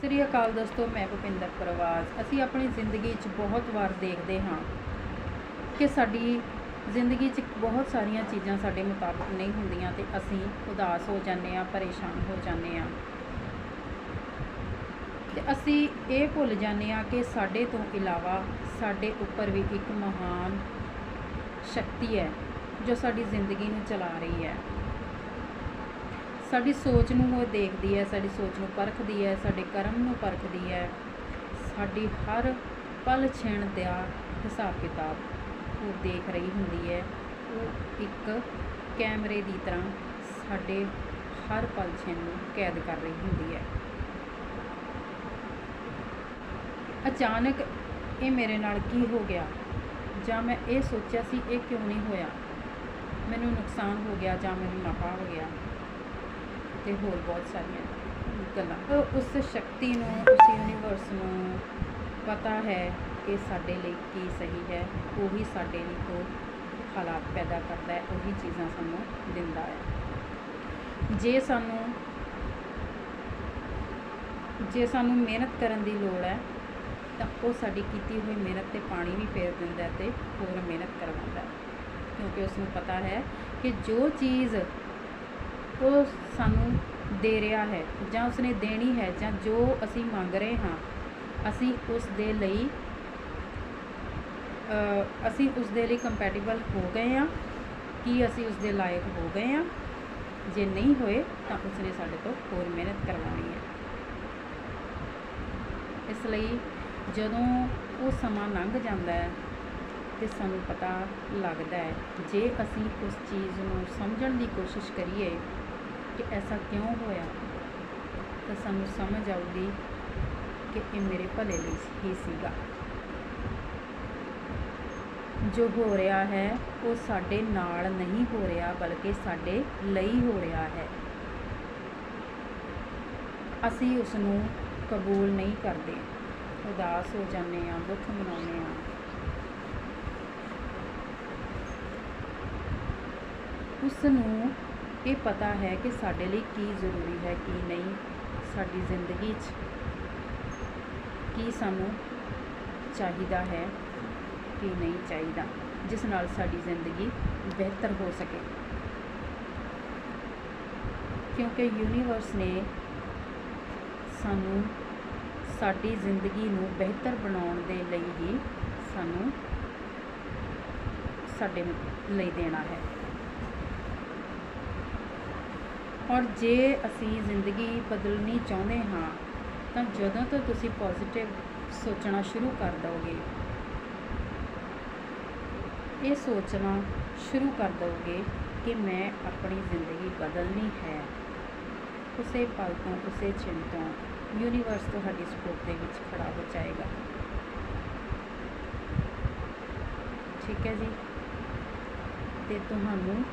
ਸ੍ਰੀ ਅਕਾਲ ਦੋਸਤੋ, ਮੈਂ ਭੁਪਿੰਦਰ ਪ੍ਰਵਾਸ ਅਸੀਂ ਆਪਣੀ ਜ਼ਿੰਦਗੀ 'ਚ ਬਹੁਤ ਵਾਰ ਦੇਖਦੇ ਹਾਂ ਕਿ ਸਾਡੀ ਜ਼ਿੰਦਗੀ 'ਚ ਬਹੁਤ ਸਾਰੀਆਂ ਚੀਜ਼ਾਂ ਸਾਡੇ ਮੁਤਾਬਕ ਨਹੀਂ ਹੁੰਦੀਆਂ ਤੇ ਅਸੀਂ ਉਦਾਸ ਹੋ ਜਾਂਦੇ ਹਾਂ, ਪਰੇਸ਼ਾਨ ਹੋ ਜਾਂਦੇ ਹਾਂ। ਤੇ ਅਸੀਂ ਇਹ ਭੁੱਲ ਜਾਂਦੇ ਹਾਂ ਕਿ ਸਾਡੇ ਤੋਂ ਇਲਾਵਾ ਸਾਡੇ ਉੱਪਰ ਵੀ ਇੱਕ ਮਹਾਨ ਸ਼ਕਤੀ ਹੈ ਜੋ ਸਾਡੀ ਜ਼ਿੰਦਗੀ ਨੂੰ ਚਲਾ ਰਹੀ ਹੈ। ਸਾਡੀ ਸੋਚ ਨੂੰ ਉਹ ਦੇਖਦੀ ਹੈ, ਸਾਡੀ ਸੋਚ ਨੂੰ ਪਰਖਦੀ ਹੈ, ਸਾਡੇ ਕਰਮ ਨੂੰ ਪਰਖਦੀ ਹੈ। ਸਾਡੀ ਹਰ ਪਲ ਛਿਣ ਦਾ ਹਿਸਾਬ ਕਿਤਾਬ ਉਹ ਦੇਖ ਰਹੀ ਹੁੰਦੀ ਹੈ। ਉਹ ਇੱਕ ਕੈਮਰੇ ਦੀ ਤਰ੍ਹਾਂ ਸਾਡੇ ਹਰ ਪਲ ਛਿਣ ਨੂੰ ਕੈਦ ਕਰ ਰਹੀ ਹੁੰਦੀ ਹੈ। ਅਚਾਨਕ ਇਹ ਮੇਰੇ ਨਾਲ ਕੀ ਹੋ ਗਿਆ? ਜਾਂ ਮੈਂ ਇਹ ਸੋਚਿਆ ਸੀ, ਇਹ ਕਿਉਂ ਨਹੀਂ ਹੋਇਆ? ਮੈਨੂੰ ਨੁਕਸਾਨ ਹੋ ਗਿਆ ਜਾਂ ਮੈਨੂੰ ਨਫਾ ਹੋ ਗਿਆ? ਤੇ ਹੋਰ ਬਹੁਤ ਸਾਰੀਆਂ ਗੱਲਾਂ। ਉਹ ਉਸ ਸ਼ਕਤੀ ਨੂੰ, ਉਸ ਯੂਨੀਵਰਸ ਨੂੰ ਪਤਾ ਹੈ ਕਿ ਸਾਡੇ ਲਈ ਕੀ ਸਹੀ ਹੈ, ਉਹੀ ਸਾਡੇ ਲਈ ਉਹ ਹਾਲਾਤ ਪੈਦਾ ਕਰਦਾ ਹੈ, ਉਹੀ ਚੀਜ਼ਾਂ ਸਾਨੂੰ ਦਿੰਦਾ ਹੈ। ਜੇ ਸਾਨੂੰ ਜੇ ਸਾਨੂੰ ਮਿਹਨਤ ਕਰਨ ਦੀ ਲੋੜ ਹੈ, ਤਾਂ ਉਹ ਸਾਡੀ ਕੀਤੀ ਹੋਈ ਮਿਹਨਤ ਤੇ ਪਾਣੀ ਵੀ ਫੇਰ ਦਿੰਦਾ ਹੈ ਤੇ ਹੋਰ ਮਿਹਨਤ ਕਰਵਾਉਂਦਾ ਹੈ। ਕਿਉਂਕਿ ਉਸ ਨੂੰ ਪਤਾ ਹੈ ਕਿ ਜੋ ਚੀਜ਼ ਉਹ ਸਾਨੂੰ ਦੇ ਰਿਹਾ ਹੈ ਜਾਂ ਉਸਨੇ ਦੇਣੀ ਹੈ ਜਾਂ ਜੋ ਅਸੀਂ ਮੰਗ ਰਹੇ ਹਾਂ, ਅਸੀਂ ਉਸ ਦੇ ਲਈ ਅਸੀਂ ਉਸ ਦੇ ਲਈ ਕੰਪੈਟੀਬਲ ਹੋ ਗਏ ਹਾਂ, ਕੀ ਅਸੀਂ ਉਸ ਦੇ ਲਾਇਕ ਹੋ ਗਏ ਹਾਂ? ਜੇ ਨਹੀਂ ਹੋਏ ਤਾਂ ਉਸਨੇ ਸਾਡੇ ਤੋਂ ਹੋਰ ਮਿਹਨਤ ਕਰਵਾਉਣੀ ਹੈ। ਇਸ ਲਈ ਜਦੋਂ ਉਹ ਸਮਾਂ ਲੰਘ ਜਾਂਦਾ ਹੈ ਤੇ ਸਾਨੂੰ ਪਤਾ ਲੱਗਦਾ ਹੈ, ਜੇ ਅਸੀਂ ਉਸ ਚੀਜ਼ ਨੂੰ ਸਮਝਣ ਦੀ ਕੋਸ਼ਿਸ਼ ਕਰੀਏ ਕਿ ਐਸਾ ਕਿਉਂ ਹੋਇਆ? ਤਾਂ ਸਾਨੂੰ ਸਮਝ ਆਊਗੀ ਕਿ ਇਹ ਮੇਰੇ ਭਲੇ ਲਈ ਹੀ ਸੀਗਾ। ਜੋ ਹੋ ਰਿਹਾ ਹੈ, ਉਹ ਸਾਡੇ ਨਾਲ ਨਹੀਂ ਹੋ ਰਿਹਾ, ਬਲਕਿ ਸਾਡੇ ਲਈ ਹੋ ਰਿਹਾ ਹੈ। ਅਸੀਂ ਉਸ ਨੂੰ ਕਬੂਲ ਨਹੀਂ ਕਰਦੇ। ਉਦਾਸ ਹੋ ਜਾਂਦੇ ਹਾਂ, ਦੁੱਖ ਮਨਾਉਂਦੇ ਹਾਂ। ਉਸ ਨੂੰ ਇਹ ਪਤਾ ਹੈ ਕਿ ਸਾਡੇ ਲਈ ਕੀ ਜ਼ਰੂਰੀ ਹੈ, ਕੀ ਨਹੀਂ, ਸਾਡੀ ਜ਼ਿੰਦਗੀ 'ਚ ਕੀ ਸਾਨੂੰ ਚਾਹੀਦਾ ਹੈ, ਕੀ ਨਹੀਂ ਚਾਹੀਦਾ, ਜਿਸ ਨਾਲ ਸਾਡੀ ਜ਼ਿੰਦਗੀ ਬਿਹਤਰ ਹੋ ਸਕੇ। ਕਿਉਂਕਿ ਯੂਨੀਵਰਸ ਨੇ ਸਾਨੂੰ ਸਾਡੀ ਜ਼ਿੰਦਗੀ ਨੂੰ ਬਿਹਤਰ ਬਣਾਉਣ ਦੇ ਲਈ ਹੀ ਸਾਨੂੰ ਸਾਡੇ ਲਈ ਦੇਣਾ ਹੈ। ਔਰ ਜੇ ਅਸੀਂ ਜ਼ਿੰਦਗੀ ਬਦਲਣੀ ਚਾਹੁੰਦੇ ਹਾਂ, ਤਾਂ ਜਦੋਂ ਤੋਂ ਤੁਸੀਂ ਪੋਜ਼ਿਟਿਵ ਸੋਚਣਾ ਸ਼ੁਰੂ ਕਰ ਦਿਓਗੇ ਇਹ ਸੋਚਣਾ ਸ਼ੁਰੂ ਕਰ ਦਿਓਗੇ ਕਿ ਮੈਂ ਆਪਣੀ ਜ਼ਿੰਦਗੀ ਬਦਲਣੀ ਹੈ। ਉਸੇ ਪਲ ਤੋਂ, ਉਸੇ ਛਿਣ ਤੋਂ ਯੂਨੀਵਰਸ ਤੁਹਾਡੀ ਸਪੋਰਟ ਦੇ ਵਿੱਚ ਖੜਾ ਹੋ ਜਾਏਗਾ। ਠੀਕ ਹੈ ਜੀ? ਤੇ ਤੁਹਾਨੂੰ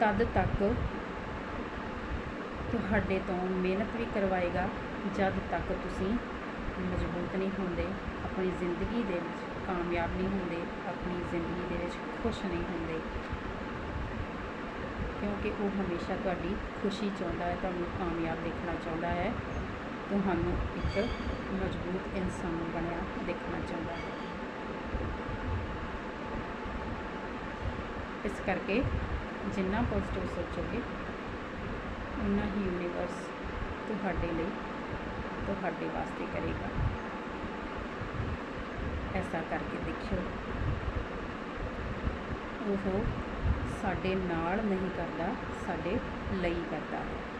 ਤਦ ਤੱਕ ਤੁਹਾਡੇ ਤੋਂ ਮਿਹਨਤ ਵੀ ਕਰਵਾਏਗਾ, ਜਦ ਤੱਕ ਤੁਸੀਂ ਮਜ਼ਬੂਤ ਨਹੀਂ ਹੁੰਦੇ, ਆਪਣੀ ਜ਼ਿੰਦਗੀ ਦੇ ਵਿੱਚ ਕਾਮਯਾਬ ਨਹੀਂ ਹੁੰਦੇ, ਆਪਣੀ ਜ਼ਿੰਦਗੀ ਦੇ ਵਿੱਚ ਖੁਸ਼ ਨਹੀਂ ਹੁੰਦੇ। ਕਿਉਂਕਿ ਉਹ ਹਮੇਸ਼ਾ ਤੁਹਾਡੀ ਖੁਸ਼ੀ ਚਾਹੁੰਦਾ ਹੈ, ਤੁਹਾਨੂੰ ਕਾਮਯਾਬ ਦੇਖਣਾ ਚਾਹੁੰਦਾ ਹੈ। ਤੁਹਾਨੂੰ ਇੱਕ ਮਜ਼ਬੂਤ ਇਨਸਾਨ ਬਣਿਆ ਦੇਖਣਾ ਚਾਹੁੰਦਾ ਹੈ। ਇਸ ਕਰਕੇ ਜਿੰਨਾ ਪੋਜ਼ਿਟਿਵ ਸੋਚੋਗੇ ਉਨਾ ਹੀ ਯੂਨੀਵਰਸ ਤੁਹਾਡੇ ਲਈ, ਤੁਹਾਡੇ ਵਾਸਤੇ ਕਰੇਗਾ। ਐਸਾ ਕਰਕੇ ਦੇਖਿਓ। ਉਹ ਸਾਡੇ ਨਾਲ ਨਹੀਂ ਕਰਦਾ, ਸਾਡੇ ਲਈ ਕਰਦਾ ਹੈ।